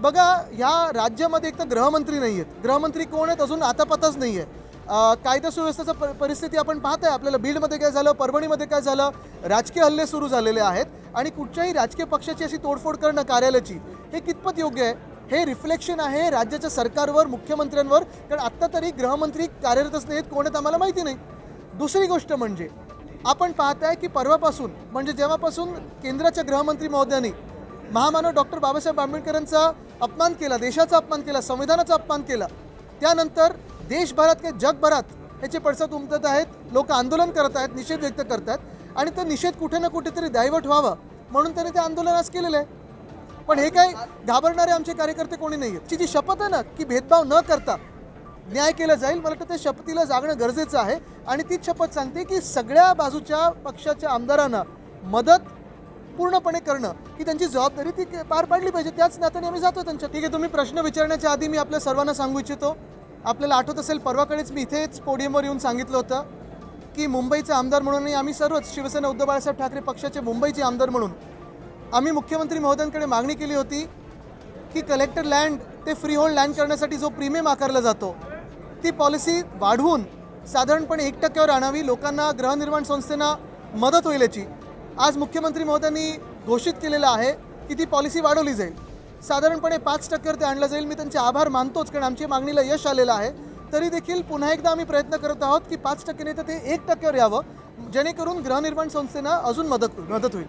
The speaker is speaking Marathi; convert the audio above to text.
बघा ह्या राज्यामध्ये एक तर गृहमंत्री नाही आहेत. गृहमंत्री कोण आहेत? अजून आता पताच नाही आहे कायदा सुव्यवस्थेचं प परिस्थिती आपण पाहत आहे आपल्याला बीडमध्ये काय झालं? परभणीमध्ये काय झालं? राजकीय हल्ले सुरू झालेले आहेत. आणि कुठच्याही राजकीय पक्षाची अशी तोडफोड करणं कार्यालयाची हे कितपत योग्य आहे? हे रिफ्लेक्शन आहे राज्याच्या सरकारवर मुख्यमंत्र्यांवर. कारण आत्ता तरी गृहमंत्री कार्यरतच नाहीत. कोण आहेत आम्हाला माहिती नाही. दुसरी गोष्ट म्हणजे आपण पाहताय की परवापासून म्हणजे जेव्हापासून केंद्राच्या गृहमंत्री महोदयांनी महामानव डॉक्टर बाबासाहेब आंबेडकरांचा अपमान केला देशाचा अपमान केला संविधानाचा अपमान केला. त्यानंतर देशभरात काय जगभरात याचे पडसाद उमटत आहेत लोक आंदोलन करत आहेत निषेध व्यक्त करत आहेत आणि तो निषेध कुठे ना कुठेतरी दैवट व्हावं म्हणून त्यांनी ते आंदोलन आज केलेलं आहे. पण हे काय घाबरणारे आमचे कार्यकर्ते कोणी नाही आहेत जी शपथ आहे ना की भेदभाव न करता न्याय केला जाईल मला वाटतं त्या शपथीला जागणं गरजेचं आहे. आणि तीच शपथ सांगते की सगळ्या बाजूच्या पक्षाच्या आमदारांना मदत पूर्णपणे करणं ही त्यांची जबाबदारी ती पार पाडली पाहिजे. त्याच नात्याने आम्ही जातो त्यांच्या ठीक आहे तुम्ही प्रश्न विचारण्याच्या आधी मी आपल्या सर्वांना सांगू इच्छितो. आपल्याला आठवत असेल परवाकडेच मी इथेच पोडियमवर येऊन सांगितलं होतं की मुंबईचे आमदार म्हणूनही आम्ही सर्वच शिवसेना उद्धव बाळासाहेब ठाकरे पक्षाचे मुंबईचे आमदार म्हणून आम्ही मुख्यमंत्री महोदयांकडे मागणी केली होती की कलेक्टर लँड ते फ्री होल्ड लँड करण्यासाठी जो प्रीमियम आकारला जातो ती पॉलिसी वाढवून साधारणपणे एक टक्क्यावर आणावी. लोकांना गृहनिर्माण संस्थेना मदत होईल याची. आज मुख्यमंत्री महोदयांनी घोषित केलेलं आहे की ती पॉलिसी वाढवली जाईल. साधारणपणे पाच टक्क्यावर ते आणलं जाईल. मी त्यांचे आभार मानतोच कारण आमच्या मागणीला यश आलेलं आहे. तरी देखील पुन्हा एकदा आम्ही प्रयत्न करत आहोत की पाच टक्के तर ते एक टक्क्यावर यावं जेणेकरून गृहनिर्माण संस्थेना अजून मदत मदत होईल.